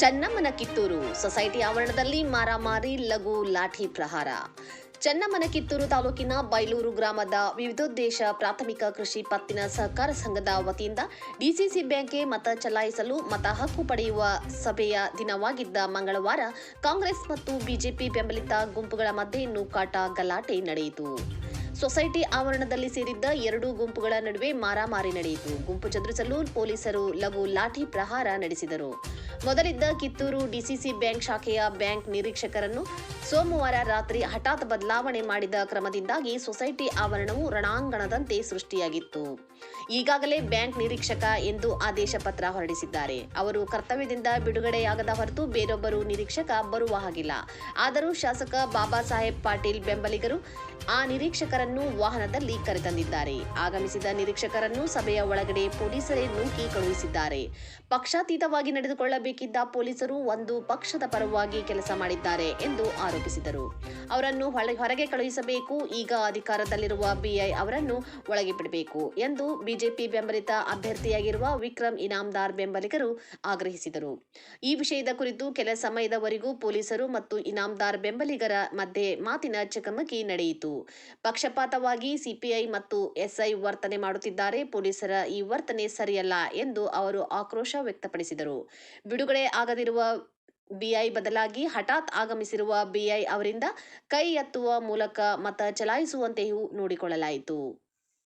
ಚನ್ನಮ್ಮನ Kittur society ಆವರಣದಲ್ಲಿ ಮಾರಾಮಾರಿ, ಲಘು, ಲಾಠಿ ಪ್ರಹಾರ. ಚನ್ನಮ್ಮನ ಕಿತ್ತೂರು ತಾಲೂಕಿನ ಬೈಲೂರು ಗ್ರಾಮದ ವಿವಿಧೋದ್ದೇಶ ಪ್ರಾಥಮಿಕ ಕೃಷಿ ಪತ್ತಿನ ಸಹಕಾರ ಸಂಘದ ವತಿಯಿಂದ ಡಿಸಿಸಿ ಬ್ಯಾಂಕ್ಗೆ ಮತ ಚಲಾಯಿಸಲು ಮತ ಹಕ್ಕು ಪಡೆಯುವ ಸಭೆಯ ದಿನವಾಗಿದ್ದ ಮಂಗಳವಾರ ಕಾಂಗ್ರೆಸ್ ಮತ್ತು ಬಿಜೆಪಿ ಬೆಂಬಲಿತ ಗುಂಪುಗಳ ಮಧ್ಯೆ ನೂಕಾಟ ಗಲಾಟೆ ನಡೆಯಿತು. ಸೊಸೈಟಿ ಆವರಣದಲ್ಲಿ ಸೇರಿದ್ದ ಎರಡೂ ಗುಂಪುಗಳ ನಡುವೆ ಮಾರಾಮಾರಿ ನಡೆಯಿತು. ಗುಂಪು ಚದುರಿಸಲು ಪೊಲೀಸರು ಲಘು ಲಾಠಿ ಪ್ರಹಾರ ನಡೆಸಿದರು. ಮೊದಲಿದ್ದ ಕಿತ್ತೂರು ಡಿಸಿಸಿ ಬ್ಯಾಂಕ್ ಶಾಖೆಯ ಬ್ಯಾಂಕ್ ನಿರೀಕ್ಷಕರನ್ನು ಸೋಮವಾರ ರಾತ್ರಿ ಹಠಾತ್ ಬದಲಾವಣೆ ಮಾಡಿದ ಕ್ರಮದಿಂದಾಗಿ ಸೊಸೈಟಿ ಆವರಣವು ರಣಾಂಗಣದಂತೆ ಸೃಷ್ಟಿಯಾಗಿತ್ತು. ಈಗಾಗಲೇ ಬ್ಯಾಂಕ್ ನಿರೀಕ್ಷಕ ಎಂದು ಆದೇಶ ಪತ್ರ ಹೊರಡಿಸಿದ್ದಾರೆ. ಅವರು ಕರ್ತವ್ಯದಿಂದ ಬಿಡುಗಡೆಯಾಗದ ಹೊರತು ಬೇರೊಬ್ಬರು ನಿರೀಕ್ಷಕ ಬರುವ ಹಾಗಿಲ್ಲ. ಆದರೂ ಶಾಸಕ ಬಾಬಾ ಸಾಹೇಬ್ ಪಾಟೀಲ್ ಬೆಂಬಲಿಗರು ಆ ನಿರೀಕ್ಷಕರನ್ನು ವಾಹನದಲ್ಲಿ ಕರೆತಂದಿದ್ದಾರೆ. ಆಗಮಿಸಿದ ನಿರೀಕ್ಷಕರನ್ನು ಸಭೆಯ ಒಳಗಡೆ ಪೊಲೀಸರೇ ನೂಕಿ ಕಳುಹಿಸಿದ್ದಾರೆ. ಪಕ್ಷಾತೀತವಾಗಿ ನಡೆದುಕೊಳ್ಳಬೇಕಿದ್ದ ಪೊಲೀಸರು ಒಂದು ಪಕ್ಷದ ಪರವಾಗಿ ಕೆಲಸ ಮಾಡಿದ್ದಾರೆ ಎಂದು ಆರೋಪಿಸಿದರು. ಅವರನ್ನು ಹೊರಗೆ ಕಳುಹಿಸಬೇಕು, ಈಗ ಅಧಿಕಾರದಲ್ಲಿರುವ ಬಿಐ ಅವರನ್ನು ಒಳಗೆ ಬಿಡಬೇಕು ಎಂದು ಬಿಜೆಪಿ ಬೆಂಬಲಿತ ಅಭ್ಯರ್ಥಿಯಾಗಿರುವ ವಿಕ್ರಮ್ ಇನಾಮ್ದಾರ್ ಬೆಂಬಲಿಗರು ಆಗ್ರಹಿಸಿದರು. ಈ ವಿಷಯದ ಕುರಿತು ಕೆಲ ಸಮಯದವರೆಗೂ ಪೊಲೀಸರು ಮತ್ತು ಇನಾಮ್ದಾರ್ ಬೆಂಬಲಿಗರ ಮಧ್ಯೆ ಮಾತಿನ ಚಕಮಕಿ ನಡೆಯಿತು. ಪಕ್ಷಪಾತವಾಗಿ ಸಿಪಿಐ ಮತ್ತು ಎಸ್ಐ ವರ್ತನೆ ಮಾಡುತ್ತಿದ್ದಾರೆ. ಪೊಲೀಸರ ಈ ವರ್ತನೆ ಸರಿಯಲ್ಲ ಎಂದು ಅವರು ಆಕ್ರೋಶ ವ್ಯಕ್ತಪಡಿಸಿದರು. ಬಿಡುಗಡೆ ಆಗದಿರುವ ಬಿಐ ಬದಲಾಗಿ ಹಠಾತ್ ಆಗಮಿಸಿರುವ ಬಿಐ ಅವರಿಂದ ಕೈ ಎತ್ತುವ ಮೂಲಕ ಮತ ಚಲಾಯಿಸುವಂತೆಯೂ ನೋಡಿಕೊಳ್ಳಲಾಯಿತು.